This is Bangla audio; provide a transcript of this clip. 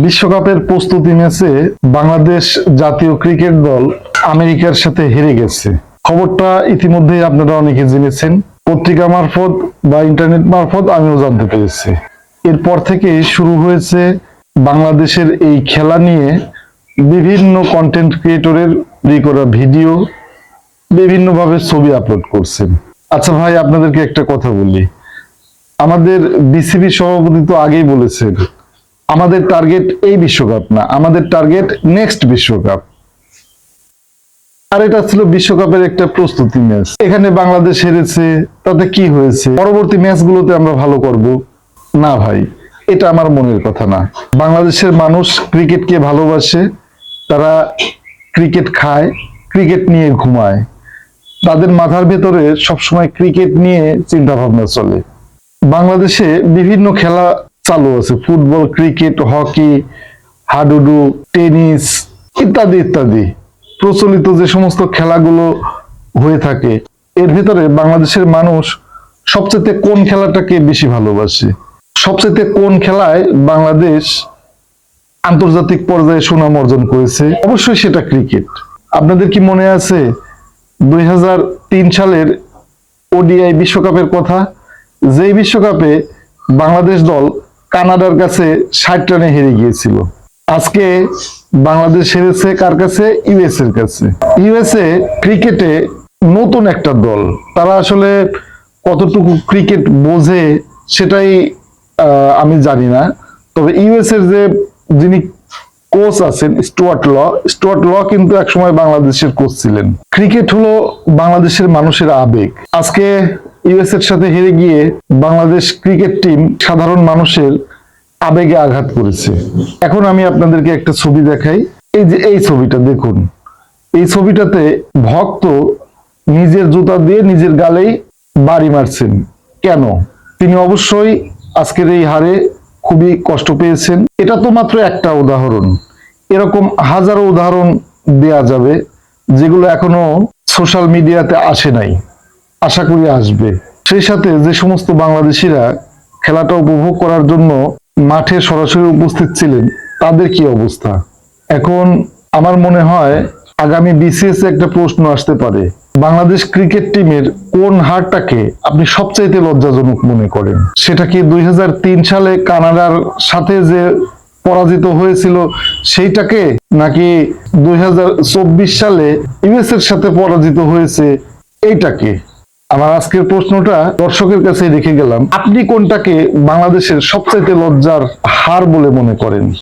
বিশ্বকাপের প্রস্তুতি ম্যাচে বাংলাদেশ জাতীয় ক্রিকেট দল আমেরিকার সাথে হেরে গেছে। খবরটা ইতিমধ্যেই আপনারা অনেকে জেনেছেন। পত্রিকা মারফত বা ইন্টারনেট মারফত আমিও জানতে পেরেছি। এরপর থেকে শুরু হয়েছে বাংলাদেশের এই খেলা নিয়ে বিভিন্ন কন্টেন্ট ক্রিয়েটরের রি করা ভিডিও বিভিন্নভাবে ছবি আপলোড করছেন। আচ্ছা ভাই, আপনাদেরকে একটা কথা বলি। আমাদের বিসিবি সভাপতি তো আগেই বলেছেন আমাদের টার্গেট এই বিশ্বকাপ না, আমাদের টার্গেট নেক্সট বিশ্বকাপ। আর এটা ছিল বিশ্বকাপের একটা প্রস্তুতি ম্যাচ এখানে বাংলাদেশ হেরেছে, তাতে কি হয়েছে? পরবর্তী ম্যাচগুলোতে আমরা ভালো করব? না ভাই, এটা আমার মনের কথা না। বাংলাদেশের মানুষ ক্রিকেটকে ভালোবাসে, তারা ক্রিকেট খায়, ক্রিকেট নিয়ে ঘুমায়। তাদের মাথার ভেতরে সবসময় ক্রিকেট নিয়ে চিন্তা ভাবনা চলে। বাংলাদেশে বিভিন্ন খেলা চালু আছে। ফুটবল, ক্রিকেট, হকি, হাডুডু, টেনিস, ইত্যাদি ইত্যাদি। প্রচলিত যে সমস্ত খেলাগুলো হয়ে থাকে, এর ভিতরে বাংলাদেশের মানুষ সবচেয়ে কোন খেলাটাকে বেশি ভালোবাসে? সবচেয়ে কোন খেলায় বাংলাদেশ আন্তর্জাতিক পর্যায়ে সুনাম অর্জন করেছে? অবশ্যই সেটা ক্রিকেট। আপনাদের কি মনে আছে দুই হাজার তিন সালের ওডিআই বিশ্বকাপের কথা? যেই বিশ্বকাপে বাংলাদেশ দল কানাডার কাছে ষাট রানে হেরে গিয়েছিল। আজকে বাংলাদেশ হেরেছে কার কাছে? ইউএস এর কাছে। ইউএসএ ক্রিকেটে নতুন একটা দল। তারা আসলে কতটুকু ক্রিকেট বোঝে সেটাই আমি জানি না। তবে ইউএস এর যে যিনি কোচ আছেন, স্টুয়ার্ট ল স্টুয়ার্ট ল কিন্তু একসময় বাংলাদেশের কোচ ছিলেন। ক্রিকেট হলো বাংলাদেশের মানুষের আবেগ। আজকে ইউএস এর সাথে হেরে গিয়ে বাংলাদেশ ক্রিকেট টিম সাধারণ মানুষের আবেগে আঘাত করেছে। এখন আমি আপনাদেরকে একটা ছবি দেখাই। এই যে এই ছবিটা দেখুন। এই ছবিটাতে ভক্ত নিজের জুতা দিয়ে নিজের গালেই বাড়ি মারছেন। কেন? তিনি অবশ্যই আজকের এই হারে খুবই কষ্ট পেয়েছেন। এটা তো মাত্র একটা উদাহরণ। এরকম হাজারো উদাহরণ দেয়া যাবে, যেগুলো এখনও সোশ্যাল মিডিয়াতে আসে নাই। আশা করি আসবে। সেই সাথে যে সমস্ত বাংলাদেশিরা খেলাটা উপভোগ করার জন্য মাঠে সরাসরি উপস্থিত ছিলেন, তাদের কি অবস্থা? এখন আমার মনে হয় আগামী বিসিএস একটা প্রশ্ন আসতে পারে। বাংলাদেশ ক্রিকেট টিমের কোন হারটাকে আপনি সবচাইতে লজ্জাজনক মনে করেন? সেটা কি দুই হাজার তিন সালে কানাডার সাথে যে পরাজিত হয়েছিল সেইটাকে, নাকি দুই হাজার চব্বিশ সালে ইউএস এর সাথে পরাজিত হয়েছে এইটাকে? আমার আজকের প্রশ্নটা দর্শকের কাছে রেখে গেলাম। আপনি কোনটাকে বাংলাদেশের সবচাইতে লজ্জার হার বলে মনে করেন?